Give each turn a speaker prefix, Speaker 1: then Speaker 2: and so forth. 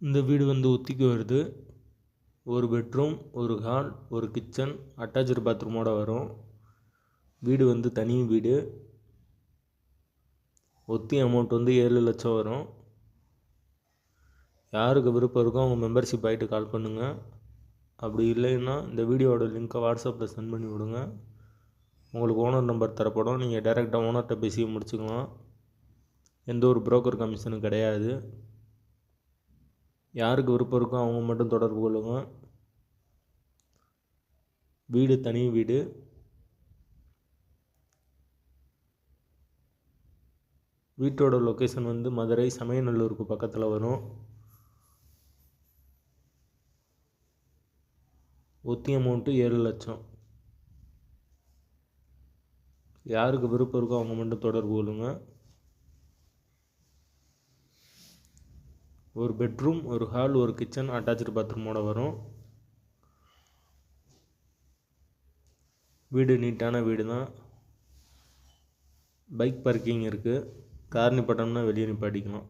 Speaker 1: இந்த வீடு வந்து ஒத்திக்கு வருது. ஒரு பெட்ரூம் ஒரு ஹால் ஒரு கிச்சன் அட்டாச்சு பாத்ரூமோட வரும். வீடு வந்து தனி வீடு. ஒத்தி அமௌண்ட் வந்து ஏழு லட்சம் வரும். யாருக்கு விருப்பம் இருக்கோ அவங்க மெம்பர்ஷிப் ஆகிட்டு கால் பண்ணுங்கள் அப்படி இல்லைன்னா இந்த வீடியோவோட லிங்க்கை வாட்ஸ்அப்பில் சென்ட் பண்ணி விடுங்க. உங்களுக்கு ஓனர் நம்பர் தரப்படும். நீங்கள் டைரெக்டாக ஓனர்கிட்ட பேசி முடிச்சுக்கலாம். எந்த ஒரு புரோக்கர் கமிஷனும் கிடையாது. யாருக்கு விருப்பம் இருக்கோ அவங்க மட்டும் தொடர்பு கொள்ளுங்கள் வீடு தனி வீடு. வீட்டோட லொக்கேஷன் வந்து மதுரை சமயநல்லூருக்கு பக்கத்தில் வரும். ஒத்தி அமௌண்ட்டு ஏழு லட்சம். யாருக்கு விருப்பம் இருக்கோ அவங்க மட்டும் தொடர்பு கொள்ளுங்கள் ஒரு பெட்ரூம் ஒரு ஹால் ஒரு கிச்சன் அட்டாச்சு பாத்ரூமோட வரும். வீடு நீட்டான வீடு தான் பைக் பார்க்கிங் இருக்குது கார் நிப்பாட்டம்னா வெளியே நிப்பாட்டிக்கலாம்.